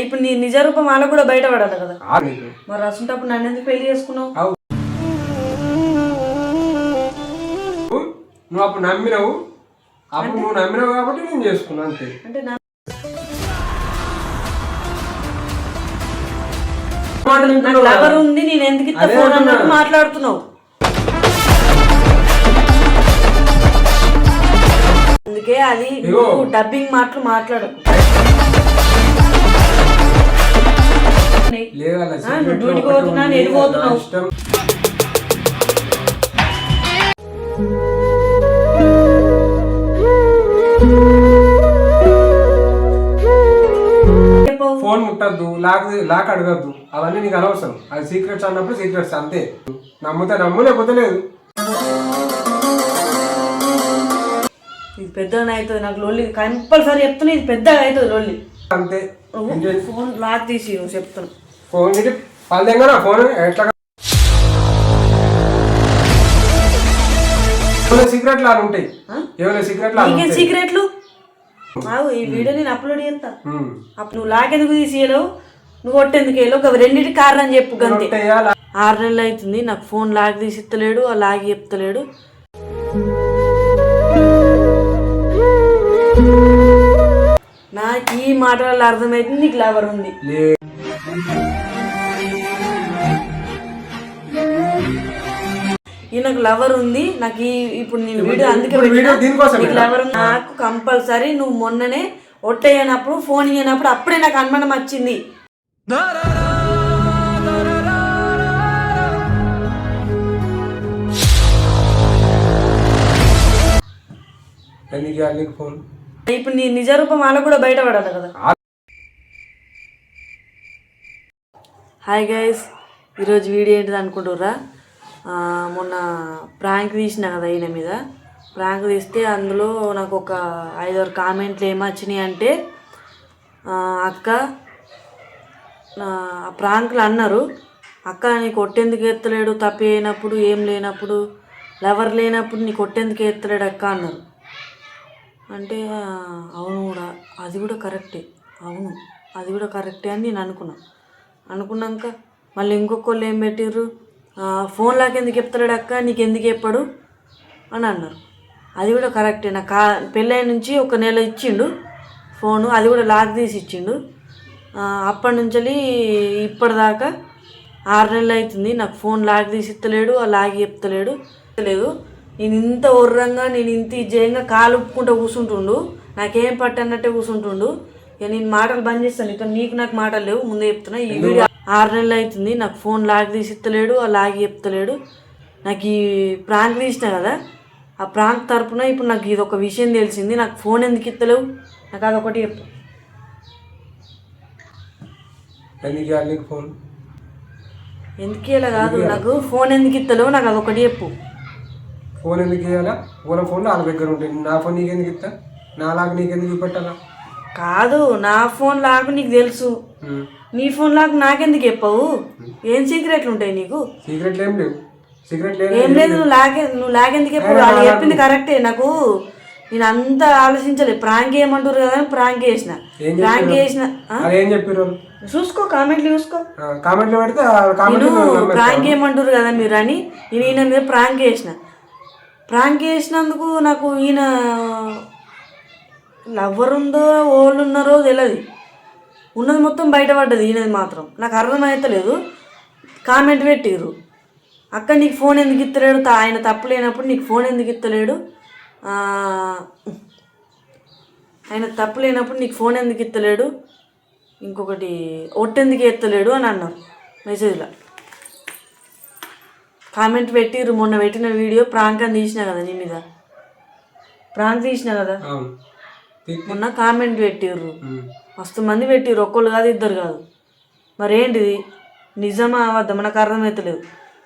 ఇప్పుడు నీ నిజ రూపం వాళ్ళకు కూడా బయటపడాలి కదా. మరి అసంటప్పుడు నన్ను ఎందుకు పెళ్ళి చేసుకున్నావు? నువ్వు అప్పుడు నమ్మినావు. అప్పుడు నువ్వు నమ్మినావు కాబట్టి నేను చేసుకున్నా అంతే. అంటే నా నాకు లవర్. ఉంది నేను ఎందుకు అదే ఫోన్ అంటున్నా. అన్నట్టు మాట్లాడుతున్నావు అందుకే అది ఇగో. నువ్వు డబ్బింగ్ మాటలు మాట్లాడకు. నువ్వు డ్యూటీకి పోతున్నా, నేను పోతున్నావు. ఫోన్ ముట్టద్దు లాక్ లాక్ అడగద్దు. అవన్నీ నీకు అనవసరం. అది సీక్రెట్స్ అన్నప్పుడు సీక్రెట్స్ అంతే. నమ్ముతే నమ్ము లేకపోతే లేదు. ఇది పెద్దగా అవుతుంది నాకు లొల్లి కంపల్సరీ చెప్తున్నా ఇది పెద్దగా అవుతుంది లొల్లి అంతే. ఫోన్ లాక్ తీసి నువ్వు చెప్తున్నా ఫోన్ ఇది పది దగ్గర ఫోన్ ఎట్లా ఏమైనా సీక్రెట్ లాగా ఉంటాయి. ఏమైనా సీక్రెట్ లాగా నీకేం ఉంటాయి. సీక్రెట్లు ఆవు ఈ వీడియో నేను అప్లోడ్ చేస్తా. అప్పుడు నువ్వు లాకెందుకు తీసేయలేవు? నువ్వు కొట్టేందుకు వెళ్ళవు ఒక రెండింటి కారణం చెప్పు గంతే. ఆరు నెలలు అవుతుంది నాకు ఫోన్ లాగ్ తీసి ఇస్తలేడు ఆ లాగి చెప్తలేడు. నాకు ఈ మాటలలో అర్థమైతుంది నీకు లవర్ ఉంది. ఈయనకు లవర్ ఉంది. నాకు ఈ ఇప్పుడు నేను వీడియో అందుకే వీడియో? నీకు లవర్ ఉంది. నాకు కంపల్సరీ నువ్వు మొన్ననే ఒట్టయ్యనప్పుడు ఫోన్ ఇయ్యనప్పుడు అప్పుడే నాకు అనుమానం వచ్చింది. నీకు ఫోన్ ఇప్పుడు నీ నిజ రూపం వాళ్ళకు కూడా బయటపడాలి కదా. హాయ్ గైస్ ఈరోజు వీడియో ఏంటిది అనుకుంటుర్రా? మొన్న ప్రాంక్ తీసిన కదా ఈయన మీద. ప్రాంక్ తీస్తే అందులో నాకు ఒక ఐదారు కామెంట్లు ఏమొచ్చినాయి అంటే అక్క ఆ ప్రాంకులు అన్నారు. అక్క నీ కొట్టేందుకు ఎత్తలేడు తప్పి అయినప్పుడు ఏం లేనప్పుడు లవర్ లేనప్పుడు నీ కొట్టేందుకు ఎత్తలేడు అక్క అన్నారు. అంటే అవును కూడా అది కూడా కరెక్టే అవును అది కూడా కరెక్టే అని నేను అనుకున్నాను అనుకున్నాక మళ్ళీ ఇంకొకళ్ళు ఏం పెట్టిర్రు? ఫోన్ లాక్ ఎందుకు చెప్తాడు అక్క? నీకు ఎందుకు చెప్పాడు? అని అన్నారు. అది కూడా కరెక్టే నాకు కా పెళ్ళైన నుంచి ఒక నెల ఇచ్చిండు ఫోను అది కూడా లాక్ తీసి ఇచ్చిండు. అప్పటి నుంచి ఇప్పటిదాకా ఆరు నెలలు అవుతుంది నాకు ఫోన్ లాక్ తీసి ఇస్తలేడు ఆ లాగి చెప్తలేడు లేదు నేను ఇంత ఉర్రంగా నేను ఇంత జయంగా కాలు ఉప్పుకుంటూ కూర్చుంటుండు నాకేం పట్టన్నట్టే కూర్చుంటుండు ఇక నేను మాటలు బంద్ చేస్తాను. ఇక నీకు నాకు మాటలు లేవు. ముందే చెప్తున్నా. ఈ వీడియో ఆరు నెలలు అవుతుంది. నాకు ఫోన్ లాక్ తీసి ఇస్తలేడు ఆ లాగి చెప్తలేడు. నాకు ఈ ప్రాంక్ తీసిన కదా ఆ ప్రాంక్ తరపున ఇప్పుడు నాకు ఇది ఒక విషయం తెలిసింది. నాకు ఫోన్ ఎందుకు ఇస్తలేవు నాకు అదొకటి చెప్పు. ఫోన్? ఎందుకు ఇలా కాదు నాకు ఫోన్ ఎందుకు ఇస్తలేవు నాకు అదొకటి చెప్పు. ఫోన్ ఎందుకు ఇవ్వాలా ఫోన్ ఫోన్ వాళ్ళ దగ్గర ఉంటాయి నా ఫోన్ నీకు ఎందుకు ఇస్తా నా లాగా నీకు ఎందుకు పెట్టాలా కాదు నా ఫోన్ లాగా నీకు తెలుసు. నీ ఫోన్ లాగా నాకెందుకు చెప్పవు? ఏం సీక్రెట్లు ఉంటాయి నీకు? సీక్రెట్లు ఏం లేవు. సీక్రెట్ లేదు ఏం లేదు నువ్వు లాగే నువ్వు లాగెందుకు చెప్పు వాళ్ళు చెప్పింది కరెక్టే నాకు నేను అంత ఆలోచించలేదు ప్రాంక్ చేయమంటారు కదా అని ప్రాంక్ చేసిన. ప్రాంక్ చేసిన? అది ఏం చెప్పారు చూసుకో కామెంట్లు చూసుకో. కామెంట్లో పెడితే నేను ప్రాంక్ చేయమంటారు కదా మీరు అని నేను ఈయన మీద ప్రాంక్ చేసిన. ప్రాంక్ చేసినందుకు నాకు ఈయన లవ్వర్ ఉందో ఓళ్ళు ఉన్నారో తెలియదు ఉన్నది మొత్తం బయటపడ్డది ఈయనది మాత్రం. నాకు అర్థమవుతలేదు కామెంట్ పెట్టిర్రు. అక్క నీకు ఫోన్ ఎందుకు ఇస్తలేడు ఆయన తప్పు లేనప్పుడు నీకు ఫోన్ ఎందుకు ఇస్తలేడు ఆయన తప్పు లేనప్పుడు నీకు ఫోన్ ఎందుకు ఇస్తలేడు ఇంకొకటి ఒట్టెందుకు ఎత్తలేడు అని అన్నారు మెసేజ్లో కామెంట్ పెట్టిర్రు. మొన్న పెట్టిన వీడియో ప్రాంక్ అని తీసిన కదా నీ మీద? ప్రాంక్ తీసిన కదా? మొన్న కామెంట్ పెట్టిర్రు. మస్తు మంది పెట్టిర్రు. ఒక్కళ్ళు కాదు ఇద్దరు కాదు. మరేంటిది? నిజమా అబద్ధమా? నాకు అర్థమవుతలేదు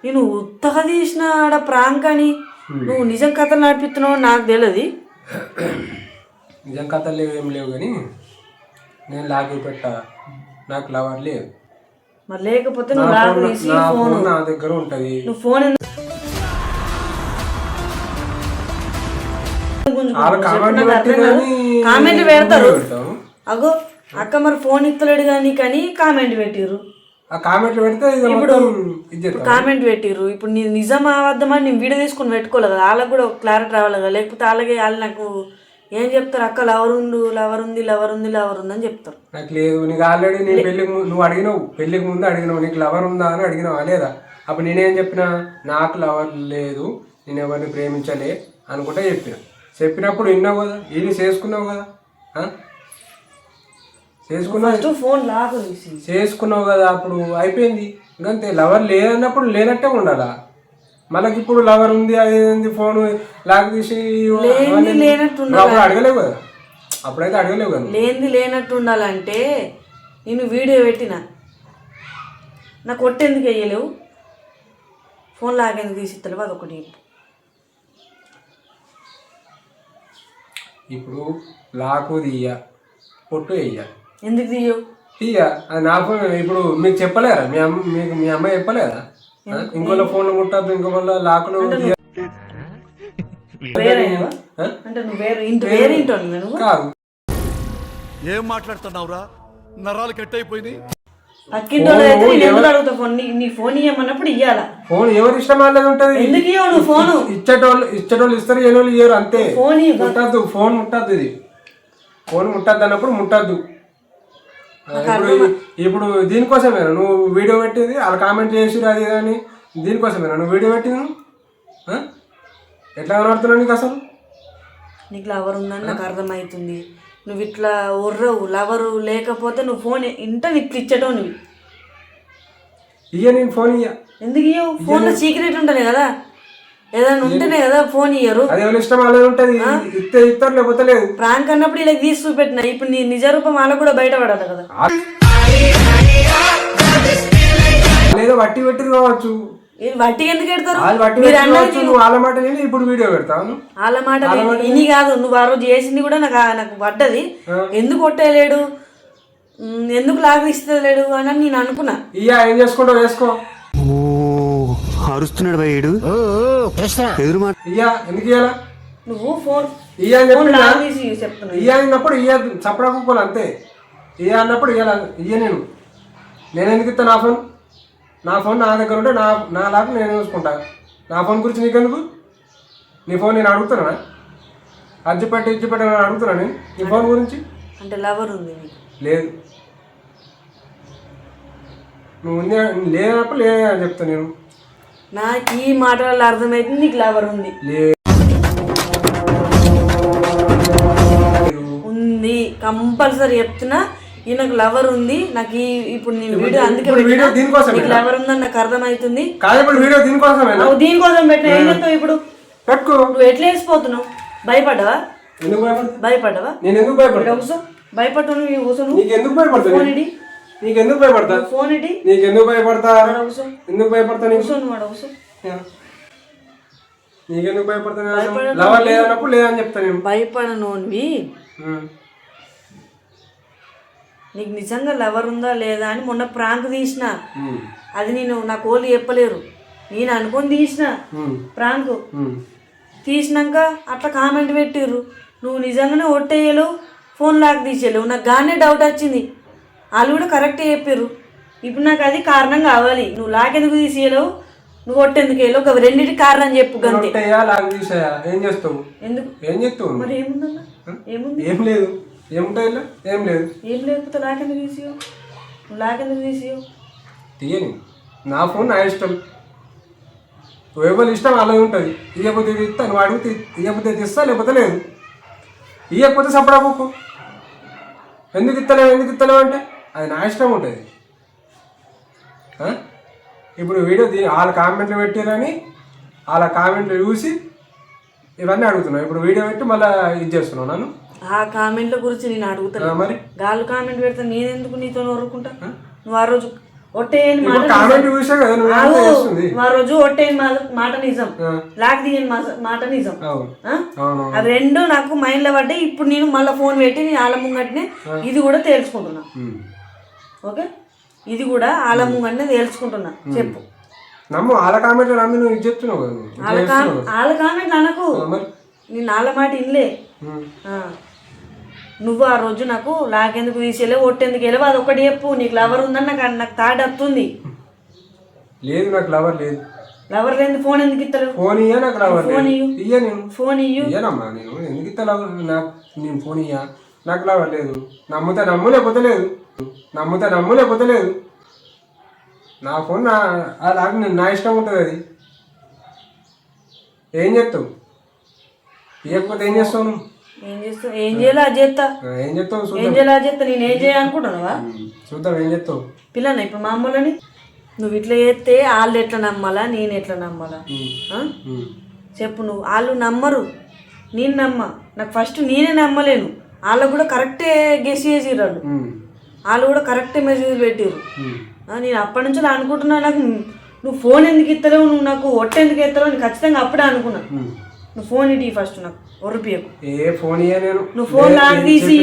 నేను ఉత్తగా తీసిన ఆడ ప్రాంక్ అని నువ్వు నిజం కథలు నడిపిస్తున్నావు నాకు తెలియదు నిజం కథలు లేవు ఏం లేవు కానీ నేను లాగి పెట్టా. నాకు లవర్ లేవు మరి లేకపోతే నువ్వు లాగ్ తీసి నా ఫోన్. ఫోన్ నా దగ్గర ఉంటది. నువ్వు ఫోన్ ఎందుకు వాళ్ళ పెట్టి పెడతారు. పెడతాం. అగో అక్క మరి ఫోన్ ఇస్తలేడు కానీ కానీ కామెంట్ పెట్టిర్రు. ఆ కామెంట్లు పెడితే ఇది చేస్తాం. కామెంట్ పెట్టిర్రు. ఇప్పుడు నీ నిజం అబద్ధమని నేను వీడియో తీసుకుని పెట్టుకోలేదు కదా వాళ్ళకి కూడా క్లారిటీ రావాలి కదా. లేకపోతే అలాగే వాళ్ళు నాకు ఏం చెప్తారు? అక్క లవర్ ఉండు లవర్ ఉంది లవర్ ఉంది లవర్ ఉంది అని చెప్తారు. నాకు లేదు. నీకు ఆల్రెడీ నేను పెళ్ళికి ముందు నువ్వు అడిగినావు. పెళ్ళికి ముందు అడిగినావు. నీకు లవర్ ఉందా అని అడిగినావా? లేదా? అప్పుడు నేనేం చెప్పిన? నాకు లవర్ లేదు. నేను ఎవరిని ప్రేమించలే అనుకుంటే చెప్పిన. చెప్పినప్పుడు విన్నావు కదా? వీళ్ళు చేసుకున్నావు కదా? చేసుకున్నావు ఫోన్ లాక్ చేసుకున్నావు కదా అప్పుడు అయిపోయింది. ఇంకంతే లవర్ లేదన్నప్పుడు లేనట్టే ఉండాలా? మనకి ఇప్పుడు లవర్ ఉంది అది ఉంది ఫోన్ లాక్ తీసి అప్పుడు అడగలేవు కదా? అప్పుడైతే అడగలేవు కదా లేనిది లేనట్టు ఉండాలంటే నేను వీడియో పెట్టిన. నాకు కొట్టేందుకు వేయలేవు? ఫోన్ లాగేందుకు తీసి అదొకటి చెప్పు. ఇప్పుడు లాకు తీయ పొట్టు వేయ. ఎందుకు తీయవు? తీయ? అది నా ఫోన్. ఇప్పుడు మీకు చెప్పలేరా మీ అమ్మ మీకు మీ అమ్మాయి చెప్పలేదా? ఇంకోళ్ళ ఫోన్ ముట్టద్దు ఇంకోళ్ళ లాకులు? అంటే నువ్వు వేరే ఇంటి వేరే ఇంటి కాదు. ఏం మాట్లాడుతున్నావురా? నరాలు కట్ అడుగుతా ఫోన్? నీ నీ ఫోన్ ఇవ్వమన్నప్పుడు ఇయ్యాలా? ఫోన్ ఎవరి ఇష్టం వాళ్ళది ఉంటది? ఎందుకు ఫోను? ఇచ్చేటోళ్ళు ఇచ్చేటోళ్ళు ఇస్తారు ఏ వాళ్ళు ఇయ్యరు అంతే. ఫోన్ ముట్టద్దు ఫోన్ ముట్టద్దు ఇది. ఫోన్ ముట్టద్దు అన్నప్పుడు ముట్టద్దు. ఇప్పుడు ఇప్పుడు దీనికోసమేనా? నువ్వు వీడియో పెట్టేది వాళ్ళు కామెంట్ చేసి అది అని. దీనికోసమేనా? నువ్వు వీడియో పెట్టింది? ఎట్లా కనబడుతున్నావు నీకు అసలు? నీకు లవర్ ఉందని నాకు అర్థమవుతుంది. నువ్వు ఇట్లా ఉర్రవు లవరు లేకపోతే నువ్వు ఫోన్ ఇంట ఇట్లా ఇచ్చటం నువ్వు. ఇయ్య నేను ఫోన్ ఇయ్య. ఎందుకు ఇవ్వవు ఫోన్లో సీక్రెట్ ఉంటుంది కదా. ఏదైనా ఉంటేనే కదా ఫోన్ ఇయ్యరు. అది ఎవరి ఇష్టం వాళ్ళది ఉంటుంది. ఇస్తే ఇస్తారు లేకపోతే లేదు ప్రాంక్ అన్నప్పుడు ఇలా తీసి చూపెట్టిన. ఇప్పుడు నీ నిజ రూపం వాళ్ళకు కూడా బయటపడాలి కదా. లేదో వట్టి పెట్టి కావచ్చు. ఇది వట్టికి ఎందుకు పెడతారు? వాళ్ళు వట్టి నువ్వు వాళ్ళ మాట నేను ఇప్పుడు వీడియో పెడతాను వాళ్ళ మాట. ఇని కాదు నువ్వు ఆ రోజు చేసింది కూడా నాకు నాకు పడ్డది. ఎందుకు కొట్టేయలేడు? ఎందుకు లాగలిస్తలేడు అని నేను అనుకున్నా. ఇయ్య ఏం చేసుకుంటావు వేసుకో. అరుస్తున్నాడు భయ్యుడు ఎదురు మాట ఇయ్య ఎందుకు ఇయ్యాలా? నువ్వు ఫోన్ ఇయ్య అని ఫోన్ చెప్పినా? లాగేసి చెప్తున్నా ఇయ్య అన్నప్పుడు ఇయ్య చప్పడకపోవాలి అంతే. ఇయ్య అన్నప్పుడు ఇయ్యాల ఇయ్య నేను. నేను ఎందుకు ఇస్తా నా ఫోన్? నా ఫోన్ నా దగ్గర ఉంటే నా నా లాగా నేను చూసుకుంటా. నా ఫోన్ గురించి నీకెందుకు? నీ ఫోన్ నేను అడుగుతున్నా అజ్జిపెట్టి ఇజ్జిపెట్టి అని అడుగుతున్నా నేను. నీ ఫోన్ గురించి? అంటే లవర్ ఉంది లేదు. నువ్వు ఉంది లేనప్పుడు లేదని చెప్తా నేను. నాకు ఈ మాట వల్ల అర్థమైతుంది నీకు లవర్ ఉంది. ఉంది. కంపల్సరీ చెప్తున్నా ఈయనకు లవర్ ఉంది. నాకు ఈ ఇప్పుడు నేను వీడియో అందుకే. వీడియో దీనికోసమేనా? నీకు లవర్ ఉందని నాకు అర్థమవుతుంది కాదు ఇప్పుడు వీడియో నువ్వు దీనికోసం పెట్టిన. ఏం చెప్తావు ఇప్పుడు? పెట్టుకో. నువ్వు ఎట్లా వేసిపోతున్నావు భయపడ్డావా? ఎందుకు భయపడ్డావా? నేను ఎందుకు భయపడ్డా? నువ్వు ఎందుకు భయపడతా ఫోన్ ఇడి నీకు ఎందుకు భయపడతా? ఫోన్ ఇడి నీకు ఎందుకు భయపడతా ఎందుకు భయపడతా నీకు నీకెందుకు భయపడతా? లవర్ లేదన్నప్పుడు లేదని చెప్తా నేను. భయపడనోన్వి. నీకు నిజంగా లవర్ ఉందా లేదా అని మొన్న ప్రాంక్ తీసిన. అది నేను నా కోళ్ళు చెప్పలేరు. నేను అనుకొని తీసిన. ప్రాంక్. తీసినాక అట్లా కామెంట్ పెట్టిర్రు. నువ్వు నిజంగానే ఒట్టేయలేవు ఫోన్ లాక్ తీసేయలేవు. నాకు గానే డౌట్ వచ్చింది. వాళ్ళు కూడా కరెక్టే చెప్పారు ఇప్పుడు నాకు అది కారణం కావాలి. నువ్వు లాక్ ఎందుకు తీసేయలేవు? నువ్వు ఒట్టెందుకు వేయలేవు? ఒక రెండింటి కారణం చెప్పు గంతే. ఉంటాయా లాగ్ తీసేయా? ఏం చేస్తావు? ఎందుకు? ఏం చేస్తావు నువ్వు? మరి ఏముందన్నా? ఏముంది? ఏం లేదు. ఏముంటాయి ఇలా? ఏం లేదు. ఏం లేకపోతే లాక్ ఎందుకు తీసియో నువ్వు లాక్ ఎందుకు తీసియో తీయని. నా ఫోన్ నా ఇష్టం. ఎవరి ఇష్టం అలా ఉంటుంది. ఇయ్యకపోతే ఇది ఇస్తా నువ్వు అడిగితే ఇయ్యకపోతే ఇస్తా లేకపోతే లేదు. ఇయ్యకపోతే సపడపోకు ఎందుకు ఇస్తలేవు ఎందుకు ఇస్తలేవు అంటే? అది నా ఇష్టం ఉంటుంది? ఇప్పుడు వీడియో వాళ్ళ కామెంట్లు పెట్టారని వాళ్ళ కామెంట్లు చూసి ఇవన్నీ అడుగుతున్నావు. ఇప్పుడు వీడియో పెట్టి మళ్ళీ ఇది చేస్తున్నావు నన్ను? ఆ కామెంట్ల గురించి నేను అడుగుతాను మరి? గాలు కామెంట్ పెడితే నేనెందుకు నీతో ఊరుకుంటా నువ్వు ఆ రోజు ఒట్టేయని మాట ఆ రోజు ఒట్టేయని మాట నిజం. లాక్ మా- మాట నిజం. అవి రెండు నాకు మైండ్లో పడ్డాయి. ఇప్పుడు నేను మళ్ళీ ఫోన్ పెట్టి నేను ఆల ముంగట్నే ఇది కూడా తేల్చుకుంటున్నా. ఓకే? ఇది కూడా ఆల ముంగట్నే తేల్చుకుంటున్నా చెప్పు. నమ్ము వాళ్ళ కామెంట్లు నమ్మి నువ్వు ఇది చెప్తున్నావు. వాళ్ళ కా- వాళ్ళ కామెంట్ అనకు. నేను వాళ్ళ మాట ఇన్లే. నువ్వు ఆ రోజు నాకు లాకెందుకు తీసేలే ఒట్టెందుకు వెళ్ళవు? అది ఒకటి చెప్పు. నీకు లవర్ ఉందని నాకు నాకు తాడు వస్తుంది. లేదు నాకు లవర్ లేదు. లవర్ లేని ఫోన్ ఎందుకు ఇస్తలేవు ఫోన్ ఇయ్యా నాకు లవర్ ఫోన్ లేదు. ఇయ్యు. ఇయ్య నేను. ఫోన్ ఇయ్యు. ఇయ్యనమ్మా నేను. ఎందుకు ఇస్తా లవర్? నాకు నేను ఫోన్ ఇయ్యా. నాకు లేదు. నమ్ముతా నమ్ము లేకపోతే లేదు. నమ్ముతా నమ్ము లేకపోతే లేదు. నా ఫోన్ నా అలాగ నా ఇష్టం ఉంటుంది అది. ఏం చెప్తావు ఇవ్వకపోతే ఏం చేస్తావు నువ్వు? ఏం చేస్తావు? ఏం చేయాలో అది చేస్తా ఏం చెప్తావు ఏం చేయాలో అది చేస్తా నేను ఏం చేయాలనుకుంటున్నావా? చూద్దాం ఏం చెప్తావు పిల్లనా ఇప్పుడు మా అమ్మలని నువ్వు ఇట్లా చేస్తే వాళ్ళు ఎట్లా నమ్మాలా నేను ఎట్లా నమ్మాలా? చెప్పు నువ్వు. వాళ్ళు నమ్మరు. నేను నమ్మ. నాకు ఫస్ట్ నేనే నమ్మలేను. వాళ్ళకు కూడా కరెక్టే గెస్ చేసిర్రు వాళ్ళు వాళ్ళు కూడా కరెక్టే మెసేజ్ పెట్టిర్రు. ఆ, నేను అప్పటి నుంచి అనుకుంటున్నా నాకు నువ్వు ఫోన్ ఎందుకు ఇస్తలేవు నువ్వు నాకు ఒట్టు ఎందుకు ఎత్తలేవు నేను ఖచ్చితంగా అప్పుడే అనుకున్నా. నువ్వు ఫోన్ ఇటీ ఫస్ట్ నాకు ఒరిపియకు ఏ ఫోన్ నేను. నువ్వు ఫోన్ లాక్ తీసి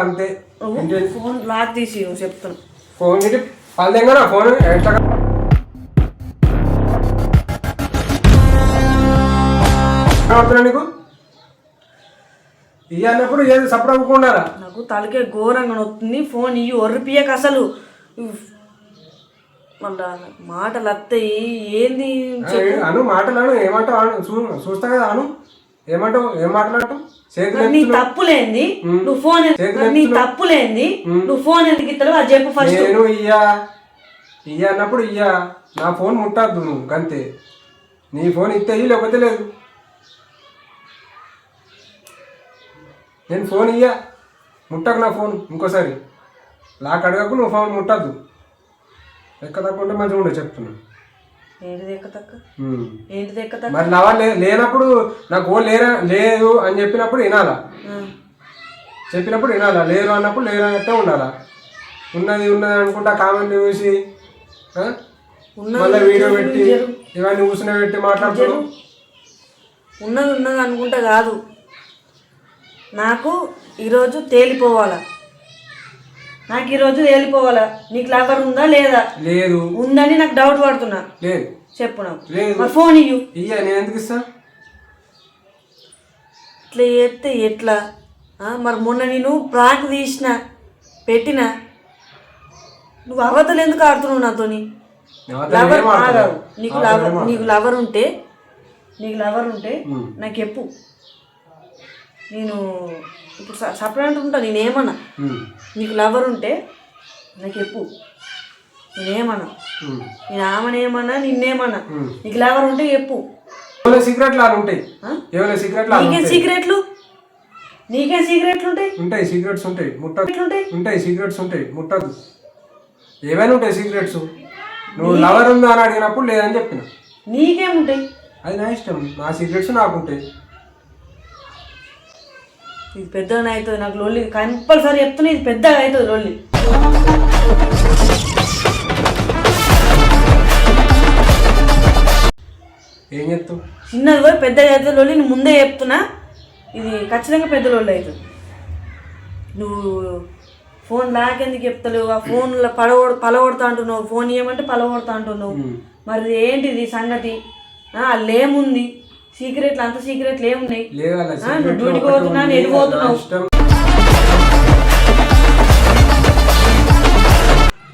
అంతే. నువ్వు ఫోన్ లాక్ తీసి నువ్వు చెప్తున్నావు ఫోన్ వాళ్ళ ఫోన్ నీకు? ఇయ్య అన్నప్పుడు ఏది సపోర్ట్ అవ్వకుండా నాకు తలకే ఘోరంగా వస్తుంది ఫోన్ ఇవి ఒర్రిపియక అసలు. మళ్ళా మాటలు వస్తాయి ఏంది అను మాటలు అను ఏమంటావు చూ చూస్తా కదా అను. ఏమంటావు ఏం మాట్లాడటం? నీ. తప్పులేంది? నువ్వు ఫోన్ నీ. తప్పులేంది? నువ్వు ఫోన్ ఎందుకు ఇస్తావు అది చెప్పు ఫస్ట్ నేను ఇయ్యా. ఇయ్య అన్నప్పుడు ఇయ్యా. నా ఫోన్ ముట్టద్దు నువ్వు గంతే. నీ ఫోన్ ఇస్తే లేకపోతే లేదు. నేను ఫోన్ ఇయ్యా. ముట్టకు నా ఫోన్ ఇంకోసారి. లాక్ అడగకు నువ్వు ఫోన్ ముట్టద్దు. ఎక్క తక్కువ మంచిగా ఉండే చెప్తున్నా. మరి లవర్ లే లేనప్పుడు నాకు ఓ లేరా లేదు అని చెప్పినప్పుడు వినాలా. చెప్పినప్పుడు వినాలా? లేరు అన్నప్పుడు లేరు అన్నట్టే ఉండాలా? ఉన్నది ఉన్నది అనుకుంటా కామెంట్ చూసి మళ్ళీ వీడియో పెట్టి. ఇవన్నీ కూర్చుని పెట్టి మాట్లాడుతున్నావు? ఉన్నది ఉన్నది అనుకుంటా కాదు. నాకు ఈరోజు తేలిపోవాలా? నాకు ఈరోజు తేలిపోవాలా? నీకు లవర్ ఉందా లేదా? లేదు. ఉందని నాకు డౌట్ పడుతున్నా. లేదు. చెప్పు నాకు. లేదు. మరి ఫోన్ ఇయ్యు. ఇయ్య నేను ఎందుకు ఇస్తా? ఇట్లా చేస్తే ఎట్లా? ఆ, మరి మొన్న నేను ప్రాంక్ తీసిన పెట్టిన. నువ్వు అవతలు ఎందుకు ఆడుతున్నావు నాతోని? లవర్ ఏం ఆడతలేవు. ఆగావు నీకు లవర్ ఏం. నీకు లవర్ ఉంటే నీకు లవర్ ఉంటే. నాకు చెప్పు. నేను ఇప్పుడు సపరేట్ ఉంటా నేనేమన్నా. నీకు లవర్ ఉంటే నాకు చెప్పు. నేనేమన్నా. నేను ఆమెనేమన్నా నిన్నేమన్నా. నీకు లవర్ ఉంటే చెప్పు. సీక్రెట్లు అలా ఉంటాయి? ఏమైనా సీక్రెట్లు నీకేం సీక్రెట్లు నీకేం సీక్రెట్లు ఉంటాయి? ఉంటాయి సీక్రెట్స్ ఉంటాయి. ముట్టదు ఉంటాయి? సీక్రెట్స్ ఉంటాయి. ముట్టదు. ఏమైనా ఉంటాయి సీక్రెట్స్ నువ్వు లవర్ ఉందా అని అడిగినప్పుడు లేదని చెప్పిన. నీకేముంటాయి అది నా ఇష్టం. నా సీక్రెట్స్ నాకు ఉంటాయి. ఇది పెద్దగా అవుతుంది నాకు లొల్లి కంపల్సరీ చెప్తున్నా ఇది పెద్దగా అవుతుంది లొల్లి ఏం చెప్తావు? చిన్నది పోయి పెద్దగా అవుతుంది లొల్లి నేను ముందే చెప్తున్నా. ఇది ఖచ్చితంగా పెద్ద లొల్లి అవుతుంది. నువ్వు ఫోన్ లాకెందుకు చెప్తలేవు? ఆ ఫోన్లో పడగొడ పలగొడతా అంటున్నావు. ఫోన్ ఇవ్వమంటే పలగొడతా అంటున్నావు. మరి ఏంటిది సంగతి? ఏముంది సీక్రెట్లు అంత సీక్రెట్లు ఏమున్నాయి? డ్యూటీకి పోతున్నా ఉంది, ఎటు అది నా పోతున్నావు.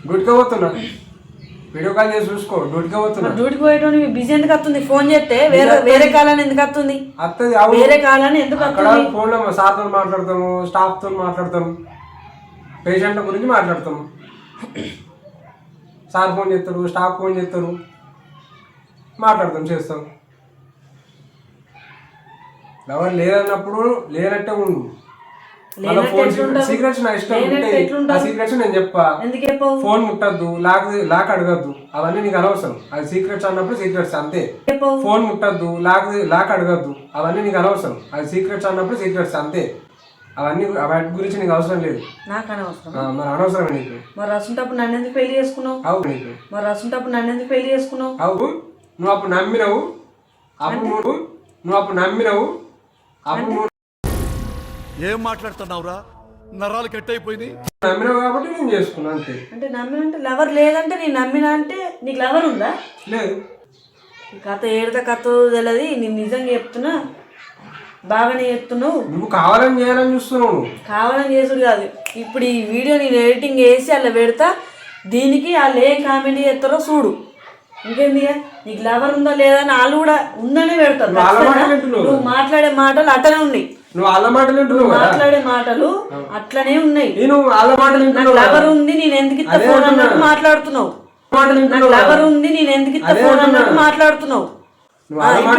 డ్యూటీకి పోతున్నా వీడియో కాల్ చేసి చూసుకో డ్యూటీకి పోతున్నా డ్యూటీకి పోయేటోని బిజీ ఎందుకు వస్తుంది? ఫోన్ చేస్తే వేరే వేరే కాలాన్ని ఎందుకు వస్తుంది? అత్తది వేరే కాలాన్ని ఎందుకు అక్కడ ఫోన్లో సార్తో మాట్లాడతాము స్టాఫ్తో మాట్లాడతాము పేషెంట్ల గురించి మాట్లాడతాము. సార్ ఫోన్ చేస్తారు స్టాఫ్ ఫోన్ చేస్తారు మాట్లాడతాం చేస్తాం. ఎవరు లేదన్నప్పుడు లేనట్టే ఉండు? సీక్రెట్స్ నా ఇష్టం ఉంటాయి? సీక్రెట్స్ నేను చెప్పా. ఫోన్ ముట్టద్దు లాక్ లాక్ అడగద్దు. అవన్నీ నీకు అనవసరం. అది సీక్రెట్స్ అన్నప్పుడు సీక్రెట్స్ అంతే. ఫోన్ ముట్టద్దు లాక్ లాక్ అడగద్దు. అవన్నీ నీకు అనవసరం. అది సీక్రెట్స్ అన్నప్పుడు సీక్రెట్స్ అంతే. అవన్నీ వాటి గురించి నీకు అవసరం లేదు. నాకు అనవసరం. మరి అనవసరం నీకు. మరి రసుంటప్పుడు నన్ను ఎందుకు పెళ్ళి చేసుకున్నావు? అవు నీకు. మరి రసుంటప్పుడు నన్ను ఎందుకు పెళ్ళి చేసుకున్నావు? అవు నువ్వు అప్పుడు నమ్మినవు. అప్పుడు నువ్వు నువ్వు అప్పుడు నమ్మినవు. ఏం మాట్లాడుతున్నావురా? నరాలు కట్ అయిపోయినాయి నమ్మినవు కాబట్టి నేను చేసుకున్నా అంతే. అంటే నమ్మినంటే లవర్ లేదంటే నేను నమ్మినా అంటే నీకు లవర్ ఉందా? లేదు. కథ ఏడత కథ తెలియదు నేను నిజంగా చెప్తున్నా బాగానే చెప్తున్నావు. నువ్వు కావాలని చేయాలని చూస్తున్నావు కావాలని చేసుడు కాదు. ఇప్పుడు ఈ వీడియో నేను ఎడిటింగ్ వేసి అలా పెడతా దీనికి వాళ్ళు ఏం కామెంట్ చేస్తారో చూడు. ఇంకేంది? ఇక? నీకు లవర్ ఉందా లేదా అని వాళ్ళు కూడా ఉందనే పెడతారు. నువ్వు మాట్లాడే మాటలు అట్లనే ఉన్నాయి. నువ్వు వాళ్ళ మాటలు వింటున్నావు మాట్లాడే మాటలు అట్లనే ఉన్నాయి. నేను వాళ్ళ మాటలు వింటున్నావు. లవర్ ఉంది నేను ఎందుకు ఇస్తా అదే ఫోన్. అన్నట్టు మాట్లాడుతున్నావు. లవర్ ఉంది నేను ఎందుకు ఇస్తా అదే ఫోన్. అన్నట్టు మాట్లాడుతున్నావు?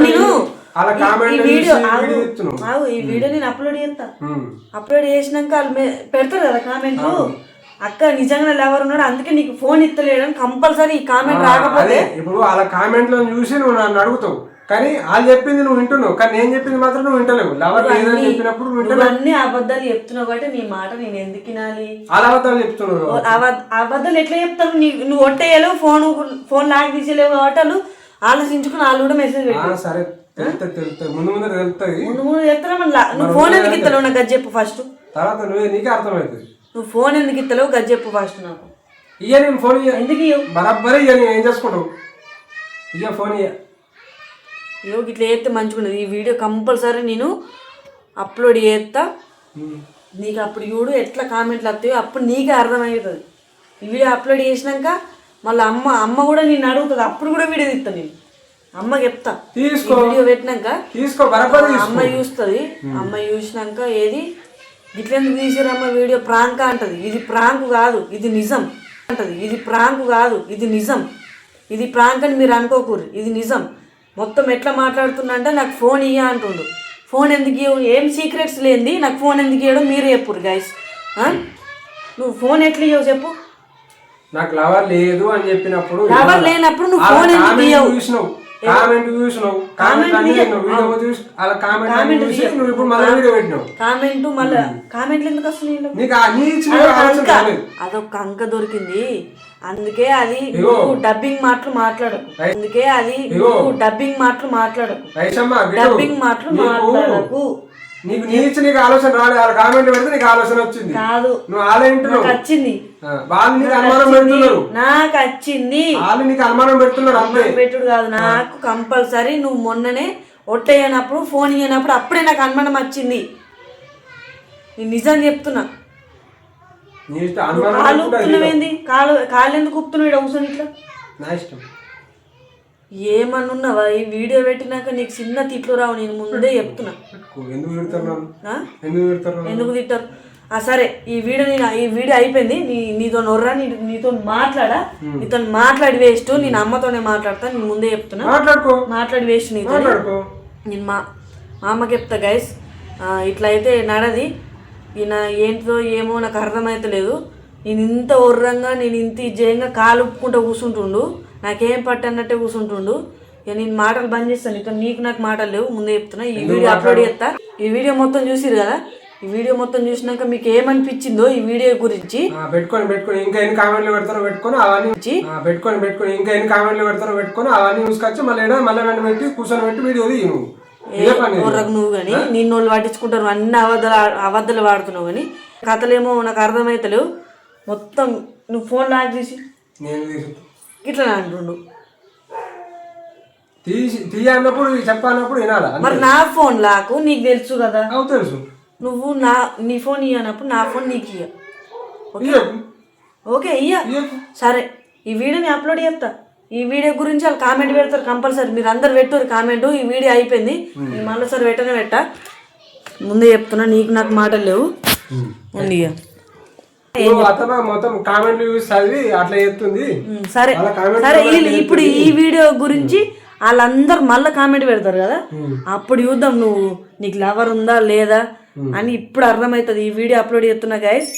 నేను ఈ- వీడియో ఈ వీడియో నేను అప్లోడ్ చేస్తా. అప్లోడ్ చేసినాక వాళ్ళు పెడతారు కదా కామెంట్లు అక్క నిజంగా ఎవరు ఉన్నాడు అందుకే నీకు ఫోన్ ఇస్తలేడు కంపల్సరీ ఈ కామెంట్ రాకపోతే? అదే ఇప్పుడు వాళ్ళ కామెంట్లో చూసి నువ్వు నన్ను అడుగుతావు. కానీ వాళ్ళు చెప్పింది నువ్వు వింటున్నావు. కానీ నేను చెప్పింది మాత్రం నువ్వు వింటలేవు. లవర్ లేదని చెప్పినప్పుడు నువ్వు నువ్వు వింటలేవు అన్ని అబద్ధాలు చెప్తున్నావు కాబట్టి నీ మాట నేను ఎందుకు వినాలి? అలా అబద్ధాలు చెప్తున్నావు అబద్ధ- అబద్ధాలు ఎట్లా చెప్తారు? నీ నువ్వు ఒట్టేయలేవు ఫోన్ ఫోన్ లాగి తీసేలేవు కాబట్టి వాళ్ళు ఆలోచించుకుని వాళ్ళు కూడా మెసేజ్ ఆ, పెట్టారు సరే తెలుస్తుంది తెలుస్తుంది ముందు ముందు తెలుస్తుంది మరి లా- నువ్వు ఫోన్ ఎందుకు ఇస్తలేవు నాకు అది చెప్పు ఫస్ట్ తర్వాత నువ్వే నీకే అర్థమవుతుంది నువ్వు ఫోన్ ఎందుకు ఇస్తలేవు గది చెప్పు ఫస్ట్ నాకు. ఇయ్య నేను ఫోన్ ఇయ్య. ఎందుకు ఇవ్వవు బరాబర్ ఇయ్య నేను ఏం చేసుకుంటావు? ఇయ్య ఫోన్ ఇయ్య. ఏవో ఇట్లా చేస్తే మంచిగున్నది ఈ వీడియో కంపల్సరీ నేను అప్లోడ్ చేస్తా. నీకు అప్పుడు చూడు ఎట్లా కామెంట్లు వస్తాయో అప్పుడు నీకే అర్థమవుతుంది. ఈ వీడియో అప్లోడ్ చేసినాక మళ్ళీ అమ్మ అమ్మ కూడా నేను అడుగుతుంది. అప్పుడు కూడా వీడియో తీస్తాను నేను. అమ్మకి చెప్తా. వీడియో పెట్టినాక అమ్మ చూస్తుంది. అమ్మ చూసినాక ఏది? ఇట్లెందుకు తీసిరమ్మ వీడియో? ప్రాంక్ అంటది. ఇది ప్రాంక్ కాదు. ఇది నిజం అంటది. ఇది ప్రాంక్ కాదు. ఇది నిజం. ఇది ప్రాంక్ అని మీరు అనుకోకూరు ఇది నిజం. మొత్తం ఎట్లా మాట్లాడుతున్నా అంటే నాకు ఫోన్ ఇయ్య అంటుండు. ఫోన్ ఎందుకు ఇవ్వవు ఏం సీక్రెట్స్ లేనిది. నాకు ఫోన్ ఎందుకు ఇవ్వడం మీరే చెప్పురు గైస్ నువ్వు ఫోన్ ఎట్లా ఇవ్వవు చెప్పు. నాకు లవర్ లేదు అని చెప్పినప్పుడు లవర్ లేనప్పుడు నువ్వు ఫోన్ ఎందుకు? చూసినావు. కామెంట్ చూసినావు కామెంట్. వీడియో చూసి వాళ్ళ కామెంట్ చూసి నువ్వు ఇప్పుడు మళ్ళీ వీడియో పెట్టినావు. కామెంట్ మళ్ళీ కామెంట్లు ఎందుకు వస్తున్నాయి? నీకు ఆ- నీ ఇచ్చిన అదొక ఆలోచన రాలేదు. అదొక అంక దొరికింది. అందుకే అది నువ్వు డబ్బింగ్ మాటలు మాట్లాడకు. అందుకే అది నువ్వు డబ్బింగ్ మాటలు మాట్లాడకు. డబ్బింగ్ మాటలు మాట్లాడకు. నీకు నీ ఇచ్చి నీకు ఆలోచన రాలేదు కామెంట్ పెడితే నీకు ఆలోచన వచ్చింది. కాదు. నువ్వు ఆలోచింటున్నావు వచ్చింది. వాళ్ళు నీకు అనుమానం పెడుతున్నారు. నాకు వచ్చింది వాళ్ళు నీకు అనుమానం పెడుతున్నారు అంతే పెట్టుడు కాదు నాకు కంపల్సరీ నువ్వు మొన్ననే ఒట్టయ్యనప్పుడు ఫోన్ ఇయ్యనప్పుడు అప్పుడే నాకు అనుమానం వచ్చింది నేను నిజం చెప్తున్నా. కాలు ఉప్పుతున్నావేంది కాలు కాలు ఎందుకు ఉప్పుతున్నావు ఇక్కడ కూర్చొని ఇట్లా? నా ఇష్టం. ఏమనున్నావా ఈ వీడియో పెట్టినాక నీకు చిన్న తిట్లు రావు నేను ముందే చెప్తున్నా. ఎందుకు? ఎందుకు తిట్టారు? సరే ఈ వీడియో నేను ఈ వీడియో అయిపోయింది. నీ నీతో నొర్రా నీ నీతో మాట్లాడా? నీతో మాట్లాడి వేస్ట్. నేను అమ్మతోనే మాట్లాడతా నేను ముందే చెప్తున్నా. మాట్లాడుకో. మాట్లాడి వేస్ట్ నీతో నేను మా మా అమ్మకి చెప్తా గైస్ ఇట్లా అయితే నడది. ఈయన ఏంటిదో ఏమో నాకు అర్థమైతలేదు నేను ఇంత ఒర్రంగా నేను ఇంత జయంగా కాలు ఉప్పుకుంటూ కూర్చుంటుండు నాకేం పట్టు అన్నట్టే కూర్చుంటుండు ఇక నేను మాటలు బంద్ చేస్తాను. నీతో నీకు నాకు మాటలు లేవు. ముందే చెప్తున్నా. ఈ వీడియో అప్లోడ్ చేస్తా. ఈ వీడియో మొత్తం చూసిరు కదా? ఈ వీడియో మొత్తం చూసినాక మీకు ఏమనిపించిందో ఈ వీడియో గురించి ఆ, పెట్టుకొని పెట్టుకొని ఇంకా ఎన్ని కామెంట్లు పెడతారో పెట్టుకొని అవన్నీ పెట్టుకొని పెట్టుకొని ఇంకా ఎన్ని కామెంట్లు పెడతారో పెట్టుకొని అవన్నీ చూసుకొచ్చి మళ్ళీ మళ్ళీ వెంట పెట్టి కూర్చొని పెట్టి వీడియో నువ్వు. ఒర్రకు నువ్వు కానీ నిన్ను వాళ్ళు పట్టించుకుంటారు అన్ని అబద్ధాలు అబద్ధాలు వాడుతున్నావు కానీ కథలేమో నాకు అర్థమైతలేవు. మొత్తం నువ్వు ఫోన్ లాక్ తీసి ఇట్లా అంటుండు. తీసి తీయ అన్నప్పుడు చెప్పన్నప్పుడు వినాలా. మరి నా ఫోన్ లాకు నీకు తెలుసు కదా? తెలుసు. నువ్వు నా నీ ఫోన్ ఇయ్యనప్పుడు నా ఫోన్ నీకు ఇయ్య. ఇయ్యకు. ఓకే ఇయ్య. సరే ఈ వీడియోని అప్లోడ్ చేస్తా. ఈ వీడియో గురించి వాళ్ళు కామెంట్ పెడతారు కంపల్సరీ. మీరు అందరు పెట్టారు కామెంట్. ఈ వీడియో అయిపోయింది. నేను మళ్ళీసారి పెట్టనే పెట్టా. ముందే చెప్తున్నా నీకు నాకు మాటలు లేవు. ఉంది మొత్తం కామెంట్లు చూసి చదివి అట్లా చెప్తుంది. సరే. సరే ఇప్పుడు ఈ వీడియో గురించి వాళ్ళందరూ మళ్ళీ కామెంట్ పెడతారు కదా? అప్పుడు చూద్దాం నువ్వు నీకు లవర్ ఉందా లేదా? అని ఇప్పుడు అర్థమవుతుంది. ఈ వీడియో అప్లోడ్ చేస్తున్నా గైస్